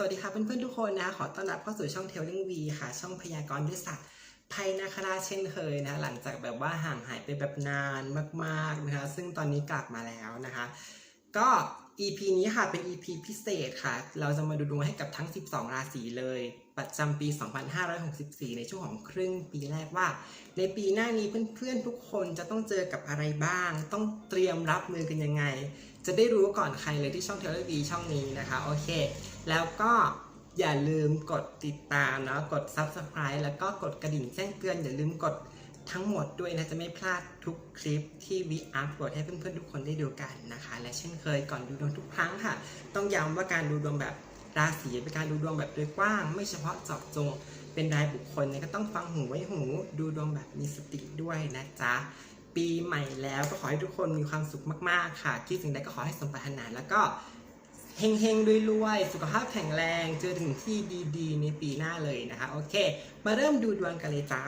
สวัสดีค่ะเพื่อนๆทุกคนนะขอต้อนรับเข้าสู่ช่องเทลลิงวีค่ะ ช่องพยากรณ์ด้วยสัตว์ภัยนาคราเช่นเคยนะหลังจากแบบว่าห่างหายไปแบบนานมากๆนะคะซึ่งตอนนี้กลับมาแล้วนะคะ ก็ EP นี้ค่ะเป็น EP พิเศษค่ะ เราจะมาดูดวงให้กับทั้ง 12 ราศีเลย ประจำปี 2564 ในช่วงของครึ่งปีแรกว่า ในปีหน้านี้เพื่อนๆทุกคนจะต้องเจอกับอะไรบ้าง ต้องเตรียมรับมือกันยังไง จะได้รู้ก่อนใครเลยที่ช่องเทเลวีช่องนี้นะคะโอเค แล้วก็อย่าลืมกดติดตามเนาะกด Subscribe แล้วก็กดกระดิ่งแจ้งเตือน อย่าลืมกดทั้งหมดด้วยนะ จะไม่พลาดทุกคลิปที่วิอัพโหลดให้เพื่อนๆทุกคนได้ดูกันนะคะ และเช่นเคยก่อนดูดวงทุกครั้งค่ะ ต้องย้ำว่าการดูดวงแบบราศีเป็นการดูดวงแบบโดยกว้าง ไม่เฉพาะเจาะจงเป็นรายบุคคลเนี่ยก็ต้องฟังหูไว้หู ดูดวงแบบมีสติด้วยนะจ๊ะปีใหม่แล้วก็ขอให้ทุกคนมีความสุขมากๆค่ะคิดสิ่งใดก็ขอให้สมปรารถนาแล้วก็ เฮงเฮงๆรวยๆ สุขภาพแข็งแรง เจอถึงที่ดีๆ ในปีหน้าเลยนะคะ โอเค มาเริ่มดูดวงกันเลยจ้า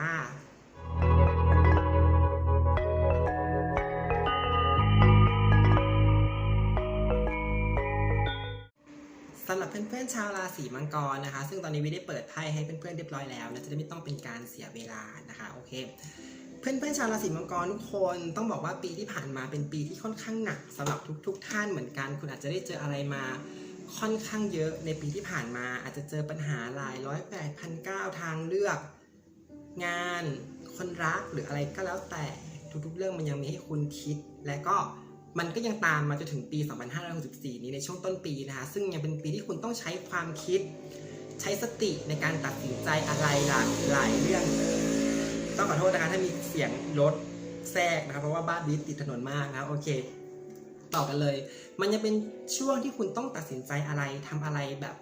สำหรับเพื่อนๆชาวราศีมังกรนะคะ ซึ่งตอนนี้วิได้เปิดไพ่ให้เพื่อนๆเรียบร้อยแล้วนะจะได้ไม่ต้องเป็นการเสียเวลานะคะโอเค เพื่อนๆชาวราศีมังกรทุกคนต้องบอกว่าปีที่ผ่านมาเป็นปีที่ค่อนข้างหนักสำหรับทุกๆท่านเหมือนกัน คุณอาจจะได้เจออะไรมาค่อนข้างเยอะในปีที่ผ่านมา อาจจะเจอปัญหาหลายร้อยแปดพันเก้าทางเลือก งานคนรักหรืออะไรก็แล้วแต่ทุกๆ เรื่องมันยังมีให้คุณคิด และก็มันก็ยังตามมาจนถึงปี 2564 นี้ในช่วงต้นปีนะคะ ซึ่งยังเป็นปีที่คุณต้องใช้ความคิด ใช้สติในการตัดสินใจอะไรหลากหลายเรื่อง ต้องขอโทษนะคะถ้ามีเสียงรถแทรกนะครับเพราะว่าบ้านบีติดถนนมากนะครับโอเค ต่อกันเลย มันยังเป็นช่วงที่คุณต้องตัดสินใจอะไรทำอะไรแบบ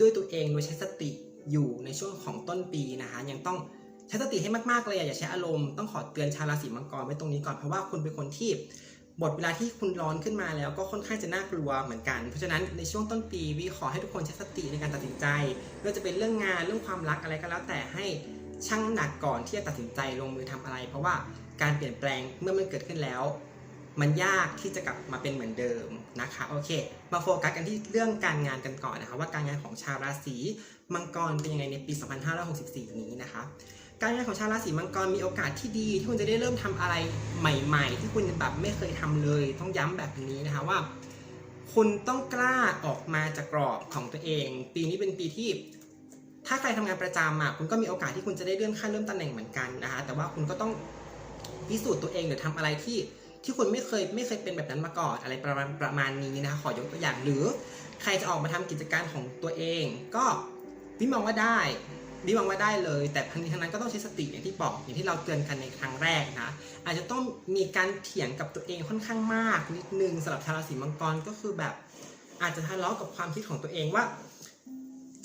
ด้วยตัวเองโดยใช้สติอยู่ในช่วงของต้นปีนะคะยังต้องใช้สติให้มากๆเลยอะอย่าใช้อารมณ์ต้องขอเตือนชาวราศีมังกรไว้ตรงนี้ก่อนเพราะว่าคุณเป็นคนที่บทเวลาที่คุณร้อนขึ้นมาแล้วก็ค่อนข้างจะน่ากลัวเหมือนกัน เพราะฉะนั้นในช่วงต้นปีวีขอให้ทุกคนใช้สติในการตัดสินใจไม่ว่าจะเป็นเรื่องงานเรื่องความรักอะไรก็แล้วแต่ให้ ชั่งน้ำหนักก่อนที่จะตัดสินใจลงมือทำอะไร เพราะว่าการเปลี่ยนแปลงเมื่อมันเกิดขึ้นแล้ว มันยากที่จะกลับมาเป็นเหมือนเดิมนะคะโอเค มาโฟกัสกันที่เรื่องการงานกันก่อนนะคะ ว่าการงานของชาวราศีมังกรเป็นยังไงในปี 2564 นี้นะคะ การงานของชาวราศีมังกรมีโอกาสที่ดีที่คุณจะได้เริ่มทำอะไรใหม่ ๆ ที่คุณแบบไม่เคยทำเลย ต้องย้ำแบบนี้นะคะว่า คุณต้องกล้าออกมาจากกรอบของตัวเอง ปีนี้เป็นปีที่ ถ้าใครทำงานประจำอะคุณก็มีโอกาสที่คุณจะได้เลื่อนขั้นเลื่อนตำแหน่งเหมือนกันนะคะแต่ว่าคุณก็ต้องพิสูจน์ตัวเองหรือทำอะไรที่ที่คุณไม่เคยไม่เคยเป็นแบบนั้นมาก่อนอะไรประมาณประมาณนี้นะคะขอยกตัวอย่างหรือใครจะออกมาทำกิจการของตัวเอง ก็วิมองว่าได้วิมองว่าได้เลย แต่ทั้งนี้ทั้งนั้นก็ต้องใช้สติอย่างที่บอกอย่างที่เราเตือนกันในครั้งแรกนะอาจจะต้องมีการเถียงกับตัวเองค่อนข้างมากนิดนึงสำหรับชาวราศีมังกรก็คือแบบอาจจะทะเลาะกับความคิดของตัวเองว่า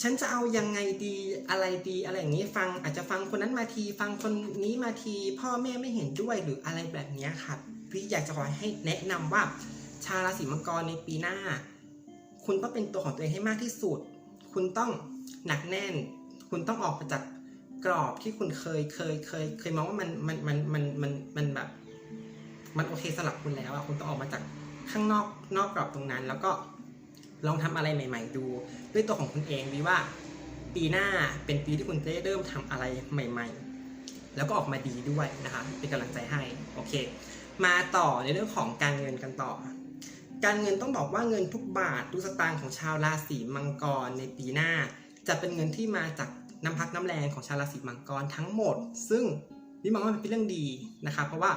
ฉันจะเอายังไงดีอะไรดีอะไรอย่างนี้ฟังอาจจะฟังคนนั้นมาทีฟังคนนี้มาที พ่อแม่ไม่เห็นด้วยหรืออะไรแบบนี้ค่ะพี่อยากจะขอให้แนะนำว่า ชาวราศีมังกรในปีหน้า คุณต้องเป็นตัวของตัวเองให้มากที่สุด คุณต้องหนักแน่น คุณต้องออกมาจากกรอบที่คุณเคยเคยเคย เคยมองว่ามันมันมันมันมันมันแบบ มันโอเคสำหรับคุณแล้วอะคุณต้องออกมาจากข้างนอกนอกกรอบตรงนั้น แล้วก็ ลองทำอะไรใหม่ ๆ ดู ด้วยตัวของคุณเองดีว่า ปีหน้าเป็นปีที่คุณจะเริ่มทำอะไรใหม่ ๆ แล้วก็ออกมาดีด้วยนะคะเป็นกำลังใจให้โอเค มาต่อในเรื่องของการเงินกันต่อ การเงินต้องบอกว่าเงินทุกบาททุกสตางค์ของชาวราศีมังกรในปีหน้า จะเป็นเงินที่มาจากน้ำพักน้ำแรงของชาวราศีมังกรทั้งหมด ซึ่งวิมองว่าเป็นเรื่องดีนะคะเพราะว่า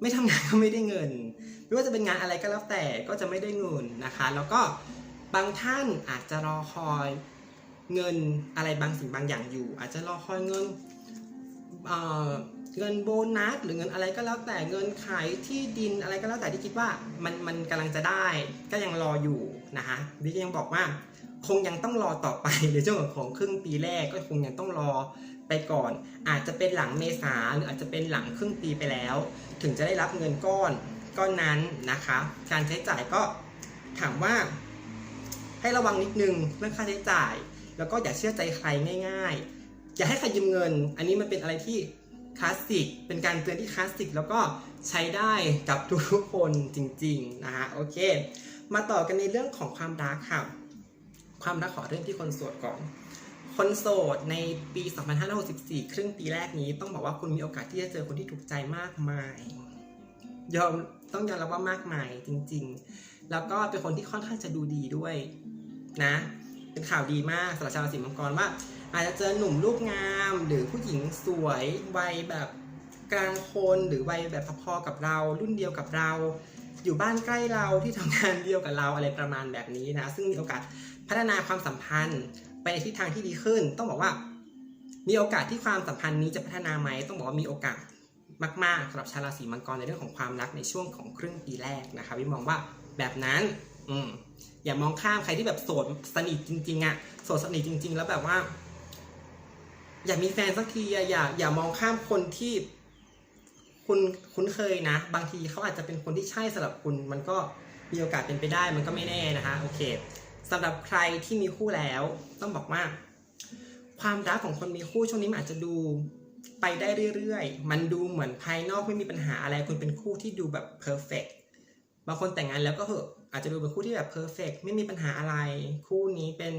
ไม่ทำงานก็ไม่ได้เงิน ไม่ว่าจะเป็นงานอะไรก็แล้วแต่ก็จะไม่ได้เงินนะคะ แล้วก็บางท่านอาจจะรอคอยเงินอะไรบางสิ่งบางอย่างอยู่ อาจจะรอคอยเงินเอ่อเงินโบนัสหรือเงินอะไรก็แล้วแต่เงินขายที่ดินอะไรก็แล้วแต่ที่คิดว่ามันมันกำลังจะได้ก็ยังรออยู่นะคะวิก็ยังบอกว่าคงยังต้องรอต่อไปในช่วงของครึ่งปีแรกก็คงยังต้องรอไปก่อน อาจจะเป็นหลังเมษาหรืออาจจะเป็นหลังครึ่งปีไปแล้ว ถึงจะได้รับเงินก้อน ก้อนนั้นนะคะ การใช้จ่ายก็ถามว่า ให้ระวังนิดนึงเรื่องค่าใช้จ่าย แล้วก็อย่าเชื่อใจใครง่าย ๆ อย่าให้ใครยืมเงิน อันนี้มันเป็นอะไรที่คลาสสิก เป็นการเตือนที่คลาสสิก แล้วก็ใช้ได้กับทุกๆคนจริงๆนะคะโอเค มาต่อกันในเรื่องของความรักค่ะคความรักขอเริ่มที่คนโสดก่อน คนโสดในปี 2564 ครึ่งปีแรกนี้ต้องบอกว่าคุณมีโอกาสที่จะเจอคนที่ถูกใจมากมาย ยอมต้องยอมรับว่ามากมายจริง ๆ แล้วก็เป็นคนที่ค่อนข้างจะดูดีด้วยนะ เป็นข่าวดีมากสำหรับชาวราศีมังกรว่า อาจจะเจอหนุ่มรูปงาม หรือผู้หญิงสวยวัยแบบกลางคนหรือวัยแบบพอๆกับเรา รุ่นเดียวกับเรา อยู่บ้านใกล้เราที่ทำงานเดียวกับเราอะไรประมาณแบบนี้นะ ซึ่งมีโอกาสพัฒนาความสัมพันธ์ไปในทิศทางที่ดีขึ้น ต้องบอกว่า มีโอกาสที่ความสัมพันธ์นี้จะพัฒนาไหมต้องบอกว่ามีโอกาส มากๆสำหรับชาวราศีมังกรในเรื่องของความรักในช่วงของครึ่งปีแรกนะคะวิมองว่าแบบนั้นอืมอย่ามองข้ามใครที่แบบโสดสนิทจริงๆอะโสดสนิทจริง ๆ แล้วแบบว่า อย่ามีแฟนสักทีอะอย่าอย่ามองข้ามคนที่คุณคุ้นเคยนะ บางทีเขาอาจจะเป็นคนที่ใช่สำหรับคุณ มันก็มีโอกาสเป็นไปได้ มันก็ไม่แน่นะคะโอเคสำหรับใครที่มีคู่แล้ว ต้องบอกว่า ความรักของคนมีคู่ช่วงนี้มันอาจจะดู ไปได้เรื่อยๆ มันดูเหมือนภายนอกไม่มีปัญหาอะไรคุณเป็นคู่ที่ดูแบบเพอร์เฟกบางคนแต่งงานแล้วก็เหอะอาจจะดูเป็นคู่ที่แบบเพอร์เฟกไม่มีปัญหาอะไร คู่นี้เป็น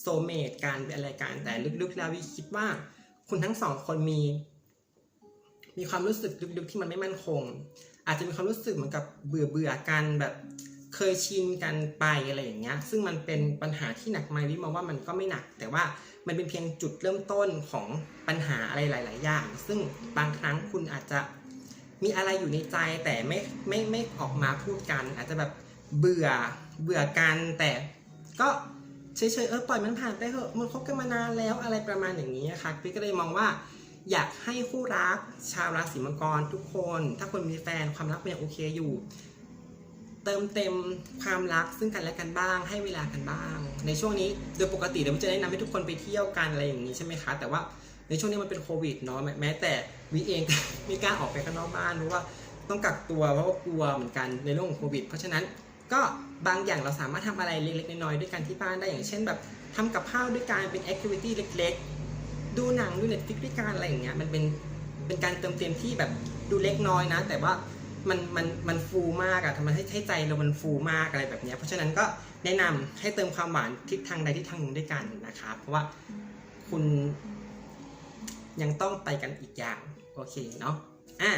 โซเมตกันเป็นอะไรกันแต่ลึกๆแล้ววิคิดว่า คุณทั้งสองคนมี มีความรู้สึกลึกๆที่มันไม่มั่นคง อาจจะมีความรู้สึกเหมือนกับเบื่อเบื่อๆกันแบบ เคยชินกันไปอะไรอย่างเงี้ยซึ่งมันเป็นปัญหาที่หนักไหมวิมองว่ามันก็ไม่หนัก แต่ว่ามันเป็นเพียงจุดเริ่มต้นของปัญหาอะไรหลาย ๆ อย่าง ซึ่งบางครั้งคุณอาจจะมีอะไรอยู่ในใจแต่ไม่ไม่ไม่ออกมาพูดกัน อาจจะแบบเบื่อเบื่อกันแต่ก็เฉยๆเออปล่อยมันผ่านไปเถอะมันคบกันมานานแล้วอะไรประมาณอย่างนี้นะคะพี่ก็เลยมองว่าอยากให้คู่รักชาวราศีมังกรทุกคน ถ้าคนมีแฟนความรักมันยังโอเคอยู่ เติมเต็มความรักซึ่งกันและกันบ้าง ให้เวลากันบ้าง ในช่วงนี้โดยปกติเดี๋ยวจะแนะนำให้ทุกคนไปเที่ยวกันอะไรอย่างนี้ใช่ไหมคะ แต่ว่าในช่วงนี้มันเป็นโควิดเนาะแม้แต่วิเองไม่กล้าออกไปข้างนอกบ้านเพราะว่าต้องกักตัวเพราะว่ากลัวเหมือนกันในเรื่องของโควิด เพราะฉะนั้นก็บางอย่างเราสามารถทำอะไรเล็กๆน้อยๆด้วยกันที่บ้านได้อย่างเช่นแบบทำกับข้าวด้วยกันเป็นแอคทิวิตี้เล็ก ๆ ดูหนังดูเน็ตฟิกด้วยกันอะไรอย่างเงี้ยมันเป็นเป็นการเติมเต็มที่แบบดูเล็กน้อยนะ แต่ว่า มันมันมันฟูมากอะทำให้ให้ใจเรามันฟูมากอะไรแบบเนี้ยเพราะฉะนั้นก็แนะนำให้เติมความหวานทิศทางใดทิศทางหนึ่งด้วยกันนะครับ เพราะว่าคุณยังต้องไปกันอีกอย่างโอเคเนาะอะ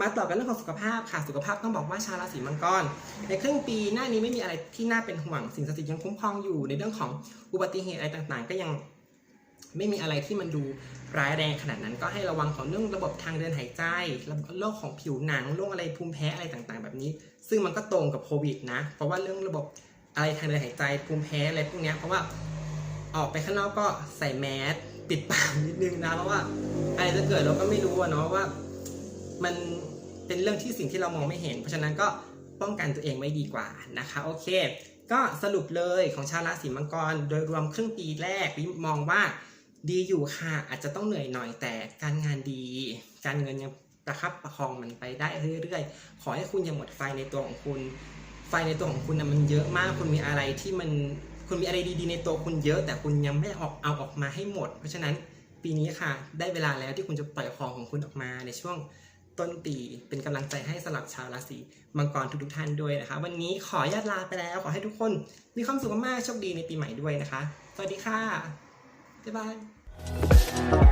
มาต่อกันเรื่องของสุขภาพค่ะสุขภาพต้องบอกว่าชาวราศีมังกร ในครึ่งปีหน้านี้ไม่มีอะไรที่น่าเป็นห่วงสิ่งศักดิ์สิทธิ์ยังคุ้มครองอยู่ในเรื่องของอุบัติเหตุอะไรต่างๆ ก็ยังไม่มีอะไรที่มันดู ร้ายแรงขนาดนั้นก็ให้ระวังของเรื่องระบบทางเดินหายใจโรคของผิวหนังโรคอะไรภูมิแพ้อะไรต่างๆ แบบนี้ ซึ่งมันก็ตรงกับโควิดนะ เพราะว่าเรื่องระบบอะไรทางเดินหายใจภูมิแพ้อะไรพวกนี้เพราะว่าออกไปข้างนอกก็ใส่แมสปิดปากนิดนึงนะเพราะว่าอะไรจะเกิดเราก็ไม่รู้เนาะว่ามันเป็นเรื่องที่สิ่งที่เรามองไม่เห็น เพราะฉะนั้นก็ป้องกันตัวเองไว้ดีกว่านะคะโอเค ก็สรุปเลยของชาวราศีมังกร โดยรวมครึ่งปีแรกวิมองว่า ดีอยู่ค่ะ อาจจะต้องเหนื่อยหน่อยแต่การงานดี การเงินยังประคับประคองมันไปได้เรื่อยๆ ขอให้คุณอย่าหมดไฟในตัวของคุณ ไฟในตัวของคุณนะมันเยอะมาก คุณมีอะไรที่มันคุณมีอะไรดีๆในตัวคุณเยอะ แต่คุณยังไม่ออกเอาออกมาให้หมด เพราะฉะนั้นปีนี้ค่ะ ได้เวลาแล้วที่คุณจะปล่อยของของคุณออกมาในช่วงต้นปีเป็นกำลังใจให้สำหรับชาวราศีมังกรทุกๆท่านด้วยนะคะ วันนี้ขอญาตลาไปแล้วขอให้ทุกคน มีความสุขมากๆโชคดีในปีใหม่ด้วยนะคะ สวัสดีค่ะ บ๊ายบาย